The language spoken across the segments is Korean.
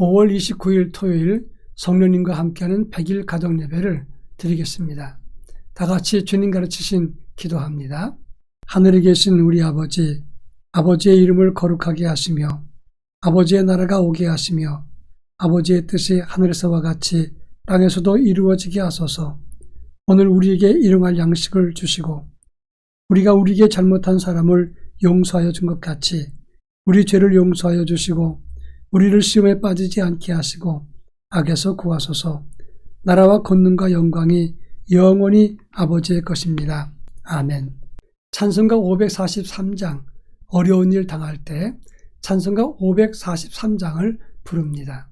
5월 29일 토요일 성령님과 함께하는 100일 가정 예배를 드리겠습니다. 다 같이 주님 가르치신 기도합니다. 하늘에 계신 우리 아버지, 아버지의 이름을 거룩하게 하시며 아버지의 나라가 오게 하시며 아버지의 뜻이 하늘에서와 같이 땅에서도 이루어지게 하소서. 오늘 우리에게 일용할 양식을 주시고 우리가 우리에게 잘못한 사람을 용서하여 준 것 같이 우리 죄를 용서하여 주시고 우리를 시험에 빠지지 않게 하시고 악에서 구하소서. 나라와 권능과 영광이 영원히 아버지의 것입니다. 아멘. 찬송가 543장 어려운 일 당할 때 찬송가 543장을 부릅니다.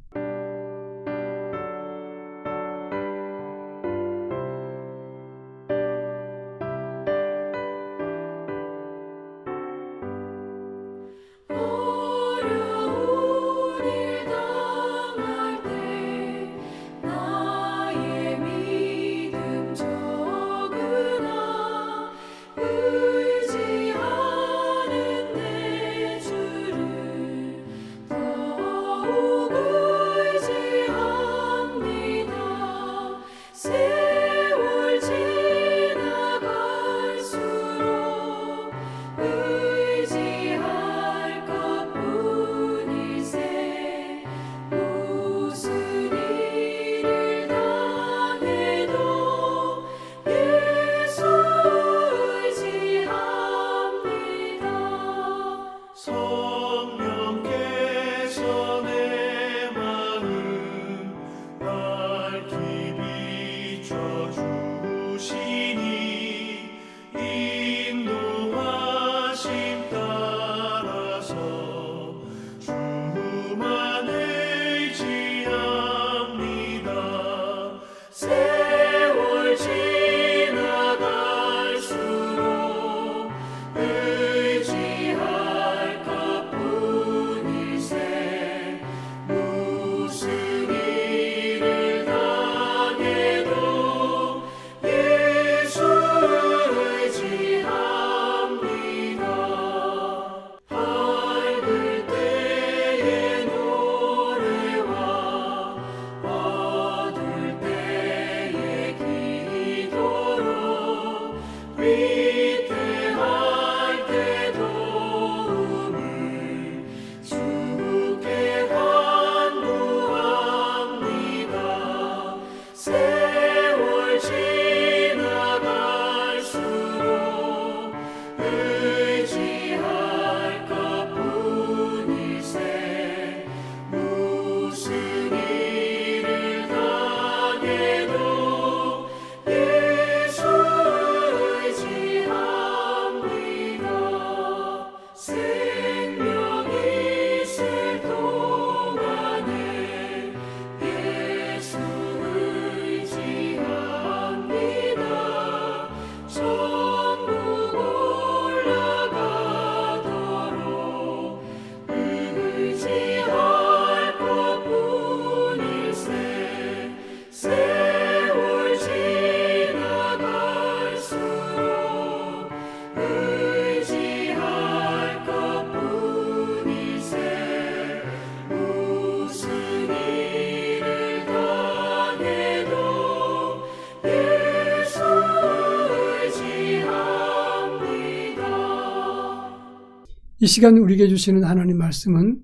이 시간 우리에게 주시는 하나님 말씀은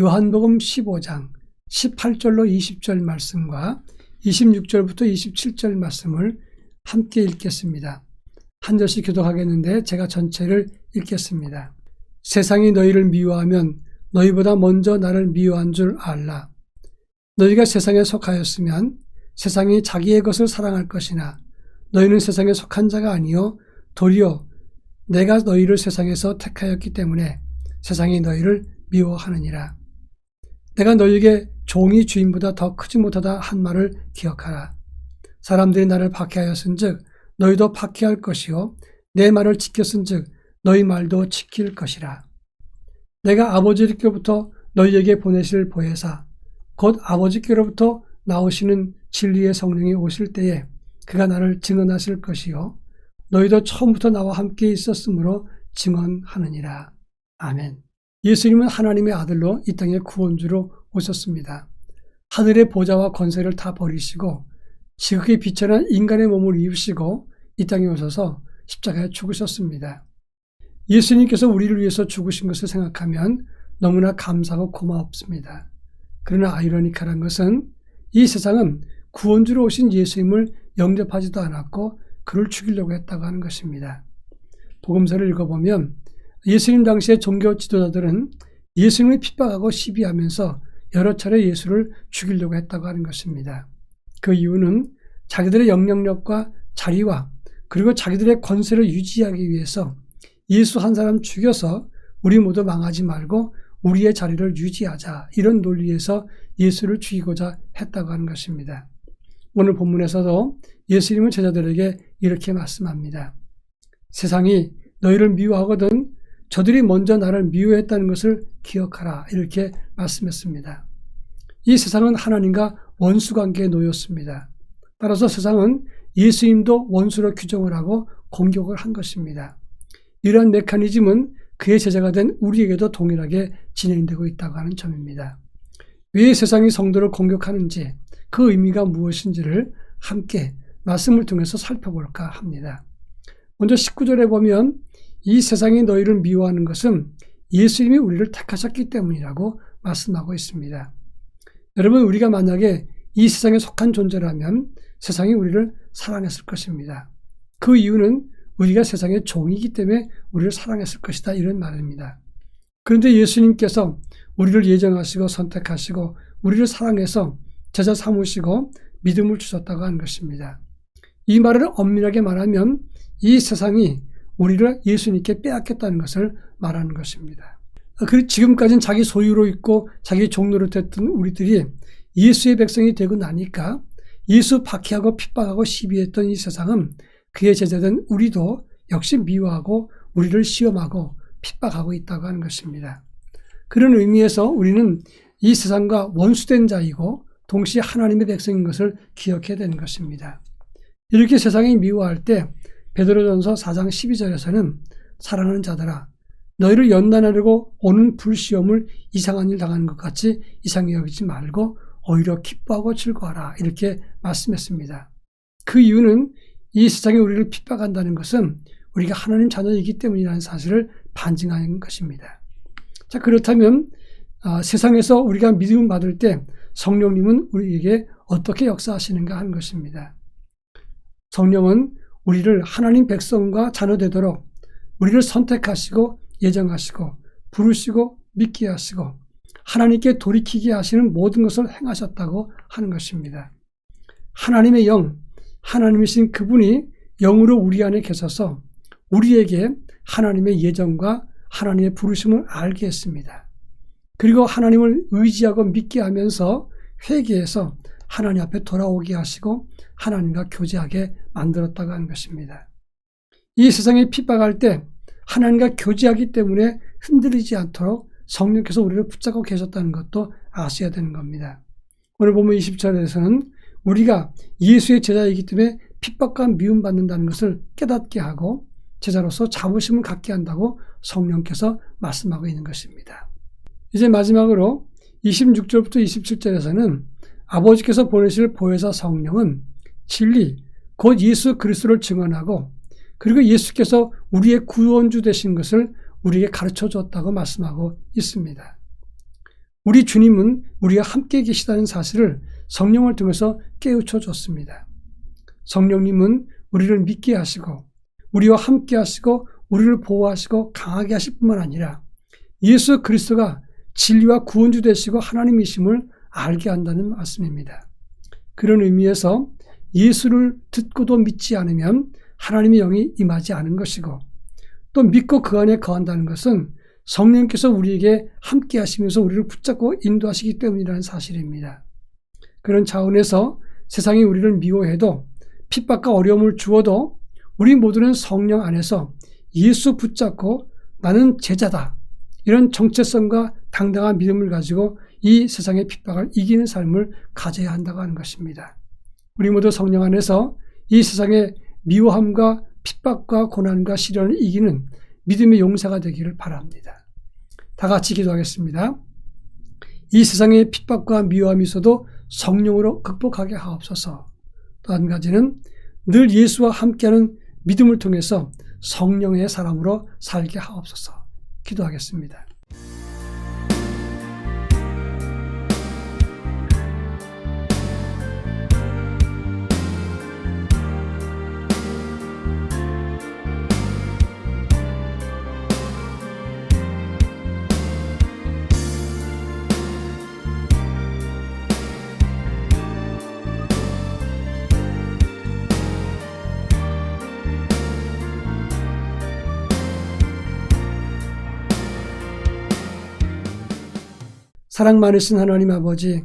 요한복음 15장 18절로 20절 말씀과 26절부터 27절 말씀을 함께 읽겠습니다. 한 절씩 교독하겠는데 제가 전체를 읽겠습니다. 세상이 너희를 미워하면 너희보다 먼저 나를 미워한 줄 알라. 너희가 세상에 속하였으면 세상이 자기의 것을 사랑할 것이나 너희는 세상에 속한 자가 아니요 도리어 내가 너희를 세상에서 택하였기 때문에 세상이 너희를 미워하느니라. 내가 너희에게 종이 주인보다 더 크지 못하다 한 말을 기억하라. 사람들이 나를 박해하였은즉 너희도 박해할 것이요 내 말을 지켰은즉 너희 말도 지킬 것이라. 내가 아버지께로부터 너희에게 보내실 보혜사 곧 아버지께로부터 나오시는 진리의 성령이 오실 때에 그가 나를 증언하실 것이요 너희도 처음부터 나와 함께 있었으므로 증언하느니라. 아멘. 예수님은 하나님의 아들로 이 땅에 구원주로 오셨습니다. 하늘의 보좌와 권세를 다 버리시고 지극히 비천한 인간의 몸을 입으시고 이 땅에 오셔서 십자가에 죽으셨습니다. 예수님께서 우리를 위해서 죽으신 것을 생각하면 너무나 감사하고 고맙습니다. 그러나 아이러니컬한 것은 이 세상은 구원주로 오신 예수님을 영접하지도 않았고 그를 죽이려고 했다고 하는 것입니다. 복음서를 읽어보면 예수님 당시의 종교 지도자들은 예수님을 핍박하고 시비하면서 여러 차례 예수를 죽이려고 했다고 하는 것입니다. 그 이유는 자기들의 영향력과 자리와 그리고 자기들의 권세를 유지하기 위해서 예수 한 사람 죽여서 우리 모두 망하지 말고 우리의 자리를 유지하자 이런 논리에서 예수를 죽이고자 했다고 하는 것입니다. 오늘 본문에서도 예수님은 제자들에게 이렇게 말씀합니다. 세상이 너희를 미워하거든 저들이 먼저 나를 미워했다는 것을 기억하라 이렇게 말씀했습니다. 이 세상은 하나님과 원수 관계에 놓였습니다. 따라서 세상은 예수님도 원수로 규정을 하고 공격을 한 것입니다. 이러한 메커니즘은 그의 제자가 된 우리에게도 동일하게 진행되고 있다고 하는 점입니다. 왜 세상이 성도를 공격하는지 그 의미가 무엇인지를 함께 말씀을 통해서 살펴볼까 합니다. 먼저 19절에 보면 이 세상이 너희를 미워하는 것은 예수님이 우리를 택하셨기 때문이라고 말씀하고 있습니다. 여러분, 우리가 만약에 이 세상에 속한 존재라면 세상이 우리를 사랑했을 것입니다. 그 이유는 우리가 세상의 종이기 때문에 우리를 사랑했을 것이다. 이런 말입니다. 그런데 예수님께서 우리를 예정하시고 선택하시고 우리를 사랑해서 제자 삼으시고 믿음을 주셨다고 하는 것입니다. 이 말을 엄밀하게 말하면 이 세상이 우리를 예수님께 빼앗겼다는 것을 말하는 것입니다. 그 지금까지는 자기 소유로 있고 자기 종로로 됐던 우리들이 예수의 백성이 되고 나니까 예수 박해하고 핍박하고 시비했던 이 세상은 그의 제자된 우리도 역시 미워하고 우리를 시험하고 핍박하고 있다고 하는 것입니다. 그런 의미에서 우리는 이 세상과 원수된 자이고 동시에 하나님의 백성인 것을 기억해야 되는 것입니다. 이렇게 세상이 미워할 때 베드로전서 4장 12절에서는 사랑하는 자들아 너희를 연단하려고 오는 불시험을 이상한 일 당하는 것 같이 이상히 여기지 말고 오히려 기뻐하고 즐거워하라 이렇게 말씀했습니다. 그 이유는 이 세상이 우리를 핍박한다는 것은 우리가 하나님 자녀이기 때문이라는 사실을 반증하는 것입니다. 자 그렇다면 아, 세상에서 우리가 믿음 받을 때 성령님은 우리에게 어떻게 역사하시는가 하는 것입니다. 성령은 우리를 하나님 백성과 자녀 되도록 우리를 선택하시고 예정하시고 부르시고 믿게 하시고 하나님께 돌이키게 하시는 모든 것을 행하셨다고 하는 것입니다. 하나님의 영, 하나님이신 그분이 영으로 우리 안에 계셔서 우리에게 하나님의 예정과 하나님의 부르심을 알게 했습니다. 그리고 하나님을 의지하고 믿게 하면서 회개해서 하나님 앞에 돌아오게 하시고 하나님과 교제하게 만들었다고 하는 것입니다. 이 세상에 핍박할 때 하나님과 교제하기 때문에 흔들리지 않도록 성령께서 우리를 붙잡고 계셨다는 것도 아셔야 되는 겁니다. 오늘 보면 20절에서는 우리가 예수의 제자이기 때문에 핍박과 미움받는다는 것을 깨닫게 하고 제자로서 자부심을 갖게 한다고 성령께서 말씀하고 있는 것입니다. 이제 마지막으로 26절부터 27절에서는 아버지께서 보내실 보혜사 성령은 진리, 곧 예수 그리스도를 증언하고 그리고 예수께서 우리의 구원주 되신 것을 우리에게 가르쳐 줬다고 말씀하고 있습니다. 우리 주님은 우리와 함께 계시다는 사실을 성령을 통해서 깨우쳐 줬습니다. 성령님은 우리를 믿게 하시고 우리와 함께 하시고 우리를 보호하시고 강하게 하실 뿐만 아니라 예수 그리스도가 진리와 구원주 되시고 하나님이심을 알게 한다는 말씀입니다. 그런 의미에서 예수를 듣고도 믿지 않으면 하나님의 영이 임하지 않은 것이고 또 믿고 그 안에 거한다는 것은 성령께서 우리에게 함께 하시면서 우리를 붙잡고 인도하시기 때문이라는 사실입니다. 그런 차원에서 세상이 우리를 미워해도 핍박과 어려움을 주어도 우리 모두는 성령 안에서 예수 붙잡고 나는 제자다. 이런 정체성과 당당한 믿음을 가지고 이 세상의 핍박을 이기는 삶을 가져야 한다고 하는 것입니다. 우리 모두 성령 안에서 이 세상의 미워함과 핍박과 고난과 시련을 이기는 믿음의 용사가 되기를 바랍니다. 다 같이 기도하겠습니다. 이 세상의 핍박과 미워함이 있어도 성령으로 극복하게 하옵소서. 또 한 가지는 늘 예수와 함께하는 믿음을 통해서 성령의 사람으로 살게 하옵소서. 기도하겠습니다. 사랑 많으신 하나님 아버지,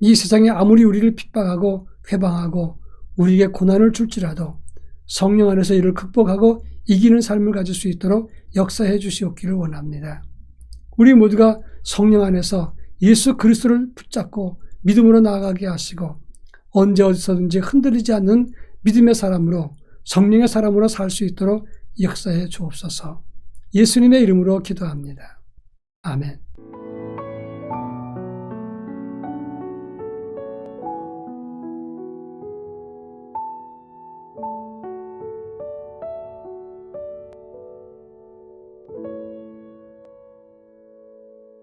이 세상에 아무리 우리를 핍박하고 회방하고 우리에게 고난을 줄지라도 성령 안에서 이를 극복하고 이기는 삶을 가질 수 있도록 역사해 주시옵기를 원합니다. 우리 모두가 성령 안에서 예수 그리스도를 붙잡고 믿음으로 나아가게 하시고 언제 어디서든지 흔들리지 않는 믿음의 사람으로 성령의 사람으로 살 수 있도록 역사해 주옵소서. 예수님의 이름으로 기도합니다. 아멘.